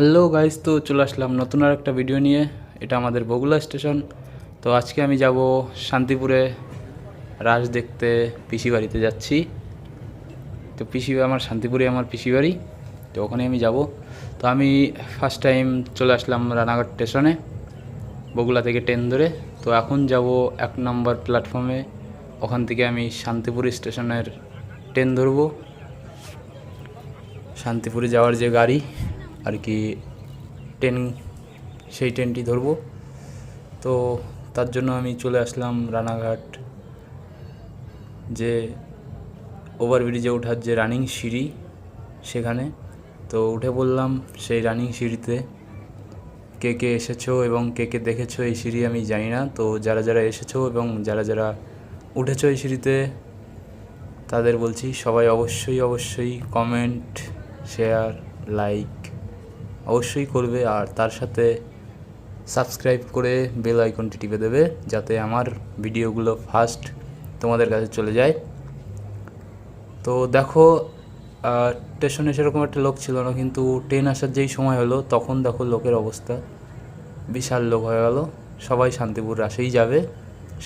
Hello guys তো চলে আসলাম নতুন আর একটা ভিডিও নিয়ে। এটা আমাদের বগুলা স্টেশন। তো আজকে আমি যাব শান্তিপুরে রাজ দেখতে পিসি বাড়িতে যাচ্ছি। তো পিসি আমার শান্তিপুরে আমার পিসি বাড়ি। তো ওখানে আমি যাব। তো আমি ফার্স্ট টাইম চলে আসলাম রানাঘাট স্টেশনে বগুলা থেকে ট্রেন ধরে। তো এখন যাব এক নম্বর প্ল্যাটফর্মে ওখান থেকে আমি শান্তিপুর স্টেশনের ট্রেন ধরবো। শান্তিপুরে যাওয়ার যে গাড়ি আর কি ট্রেন সেই ট্রেনটি ধরবো। তো তার জন্য আমি চলে আসলাম রানাঘাট। যে ওভারব্রিজে ওঠার যে রানিং সিঁড়ি সেখানে। তো উঠে বললাম সেই রানিং সিঁড়িতে। কে কে এসেছ এবং কে কে দেখেছ এই সিঁড়ি আমি জানি না। তো যারা যারা এসেছ এবং যারা যারা উঠেছো এই সিঁড়িতে, তাদের বলছি সবাই অবশ্যই অবশ্যই কমেন্ট শেয়ার লাইক অবশ্যই করবে আর তার সাথে সাবস্ক্রাইব করে বেল আইকনটি টিপে দেবে যাতে আমার ভিডিওগুলো ফার্স্ট তোমাদের কাছে চলে যায়। তো দেখো স্টেশনে সেরকম একটা লোক ছিল না, কিন্তু ট্রেন আসার যেই সময় হলো, তখন দেখো লোকের অবস্থা বিশাল লোক হয়ে গেল। সবাই শান্তিপুর রাসেই যাবে,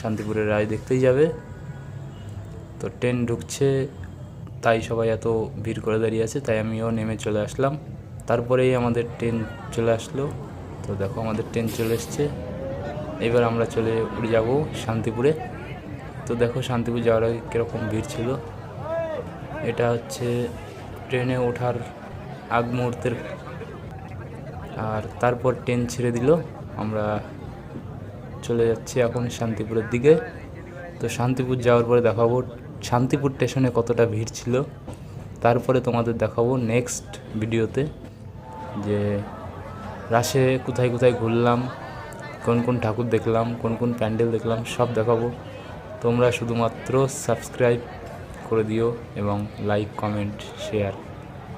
শান্তিপুরের রায় দেখতেই যাবে। তো ট্রেন ঢুকছে, তাই সবাই এত ভিড় করে দাঁড়িয়ে আছে, তাই আমিও নেমে চলে আসলাম। তারপরেই আমাদের ট্রেন চলে আসলো। তো দেখো আমাদের ট্রেন চলে এসছে। এবার আমরা চলে যাব শান্তিপুরে। তো দেখো শান্তিপুর যাওয়ার আগে কীরকম ভিড় ছিল। এটা হচ্ছে ট্রেনে ওঠার আগ মুহূর্তের। আর তারপর ট্রেন ছেড়ে দিল। আমরা চলে যাচ্ছি এখন শান্তিপুরের দিকে। তো শান্তিপুর যাওয়ার পরে দেখাবো শান্তিপুর স্টেশনে কতটা ভিড় ছিল। তারপরে তোমাদের দেখাবো নেক্সট ভিডিওতে যে রাশে কোথায় কোথায় ঘুরলাম, কোন কোন ঠাকুর দেখলাম, কোন কোন প্যান্ডেল দেখলাম, সব দেখাবো। তোমরা শুধুমাত্র সাবস্ক্রাইব করে দিও এবং লাইক, কমেন্ট, শেয়ার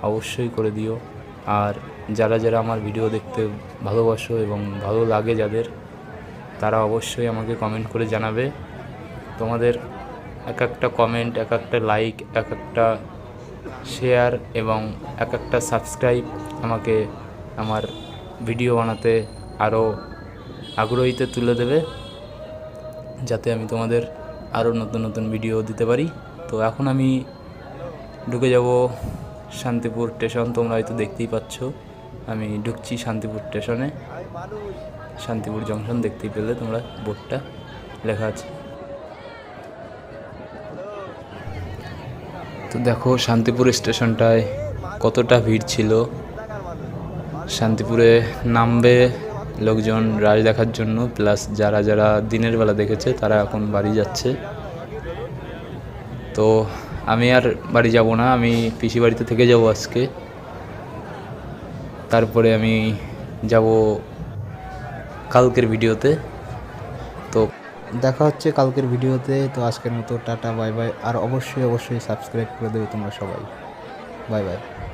অবশ্যই করে দিও। আর যারা যারা আমার ভিডিও দেখতে ভালোবাসো এবং ভালো লাগে যাদের, তারা অবশ্যই আমাকে কমেন্ট করে জানাবে। তোমাদের এক একটা কমেন্ট, এক একটা লাইক, এক একটা শেয়ার এবং এক একটা সাবস্ক্রাইব আমাকে আমার ভিডিও বানাতে আরও আগ্রহীতে তুলে দেবে, যাতে আমি তোমাদের আরও নতুন নতুন ভিডিও দিতে পারি। তো এখন আমি ঢুকে যাব শান্তিপুর স্টেশন তোমরা হয়তো দেখতেই পাচ্ছ, আমি ঢুকছি শান্তিপুর স্টেশনে শান্তিপুর জংশন দেখতেই পেলে তোমরা বোর্ডটা লেখা আছে। তো দেখো, শান্তিপুর স্টেশনটায় কতটা ভিড় ছিল। শান্তিপুরে নামবে লোকজন রাজ দেখার জন্য, প্লাস যারা যারা দিনের বেলা দেখেছে, তারা এখন বাড়ি যাচ্ছে। তো আমি আর বাড়ি যাব না, আমি পিসি বাড়িতে থেকে যাব আজকে। তারপরে আমি যাব কালকের ভিডিওতে। দেখা হচ্ছে কালকের ভিডিওতে। তো আজকের মতো টাটা, বাই বাই। আর অবশ্যই অবশ্যই সাবস্ক্রাইব করে দেবে তোমরা সবাই। Bye bye.